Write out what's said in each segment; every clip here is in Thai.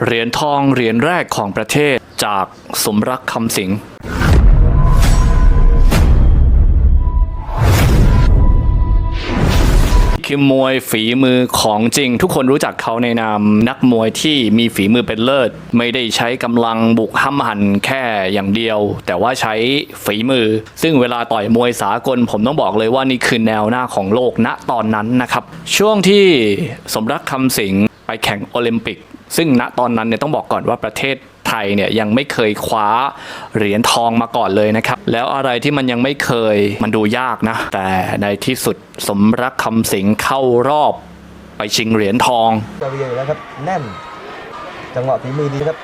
เหรียญทองเหรียญแรกของประเทศจากสมรักคำสิงคือมวยฝีมือของจริง ทุกคนรู้จักเขาในนามนักมวยที่มีฝีมือเป็นเลิศ ไม่ได้ใช้กำลังบุกห้ำหันแค่อย่างเดียว แต่ว่าใช้ฝีมือ ซึ่งเวลาต่อยมวยสากล ผมต้องบอกเลยว่านี่คือแนวหน้าของโลกณตอนนั้นนะครับ ช่วงที่สมรักคำสิง แข่งโอลิมปิก ซึ่งณตอนนั้นเนี่ยต้องบอกก่อนว่าประเทศไทยเนี่ยยังไม่เคยคว้าเหรียญทองมาก่อนเลยนะครับ แล้วอะไรที่มันยังไม่เคยมันดูยากนะ แต่ในที่สุดสมรักคำสิงเข้ารอบไปชิงเหรียญทองกระเรียนอยู่แล้วครับแน่น จังหวะฝีมือดีครับ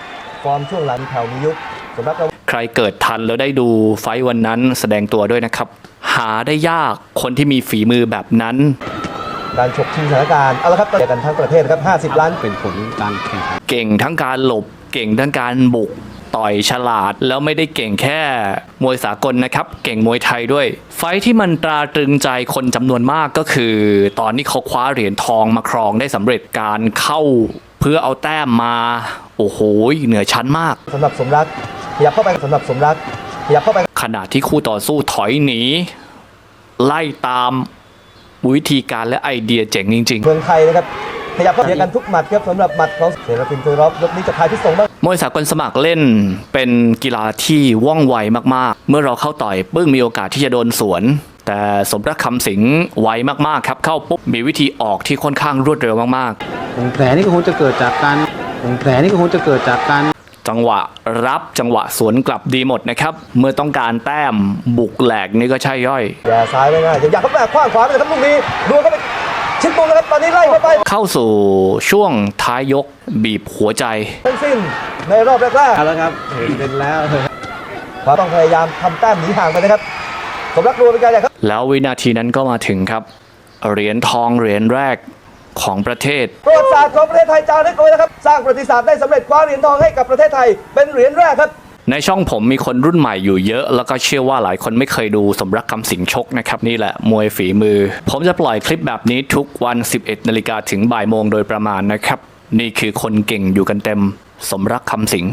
ฟอร์มช่วงหลังแถวมียุคสมรักเราใครเกิดทันแล้วได้ดูไฟท์วันนั้นแสดงตัวด้วยนะครับ หาได้ยากคนที่มีฝีมือแบบนั้น การฉกชิงสถานการณ์เอาละครับเจอกันทั้งประเทศครับ 50 ล้าน เป็นผลการแข่งขันเก่งทั้งการหลบเก่งทั้งการบุกต่อยฉลาด แล้วไม่ได้เก่งแค่มวยสากลนะครับ เก่งมวยไทยด้วย ไฟท์ที่มันตราตรึงใจคนจำนวนมากก็คือ ตอนนี้เขาคว้าเหรียญทองมาครองได้สำเร็จการเข้าเพื่อเอาแต้มมา โอ้โห เหนือชั้นมาก สำหรับสมรักขยับเข้าไปสำหรับสมรักขยับเข้าไปขณะที่คู่ต่อสู้ถอยหนี ไล่ตาม วิธีการและไอเดียเจ๋งจริงเมืองไทยนะครับขยับเข้าเจอกันทุกหมัดครับสำหรับหมัดของเสรพินทูรอบยกนี้จะพายพิษสงบ้างๆมวยสากลสมัครเล่นเป็นกีฬาที่ว่องไวมากๆ เมื่อเราเข้าต่อยปึ้งมีโอกาสที่จะโดนสวน แต่สมรักคำสิงไวมากๆครับเข้าปุ๊บมีวิธีออกที่ค่อนข้างรวดเร็วมากผลแผลนี่ก็คงจะเกิดจากการผลแผลนี่ก็คงจะเกิดจากการๆ จังหวะรับจังหวะสวนกลับดีหมดนะครับ เมื่อต้องการแต้มบุกแหลกนี่ก็ใช่ย่อย อย่าซ้ายไม่ง่ายอย่าเข้าไปขว้างขวาไปเลยครับลูกนี้ดวลเข้าไปชิดมุมนะครับตอนนี้ไล่เข้าไป เข้าสู่ช่วงท้ายยกบีบหัวใจทั้งสิ้นในรอบแรกเอาแล้วครับเห็นเป็นแล้วๆเขาต้องพยายามทำแต้มหนีห่างไปนะครับสมรักรัวเป็นการใหญ่ครับ แล้ววินาทีนั้นก็มาถึงครับเหรียญทองเหรียญแรก ของประเทศ ประวัติศาสตร์ของประเทศไทยจารึกเอาไว้นะครับ สร้างประวัติศาสตร์ได้สำเร็จคว้าเหรียญทองให้กับประเทศไทยเป็นเหรียญแรกครับในช่องผมมีคนรุ่นใหม่อยู่เยอะ แล้วก็เชื่อว่าหลายคนไม่เคยดูสมรักคำสิงชกนะครับนี่แหละมวยฝีมือ ผมจะปล่อยคลิปแบบนี้ทุกวัน 11นาฬิกาถึงบ่ายโมงโดยประมาณนะครับ นี่คือคนเก่งอยู่กันเต็ม สมรักคำสิง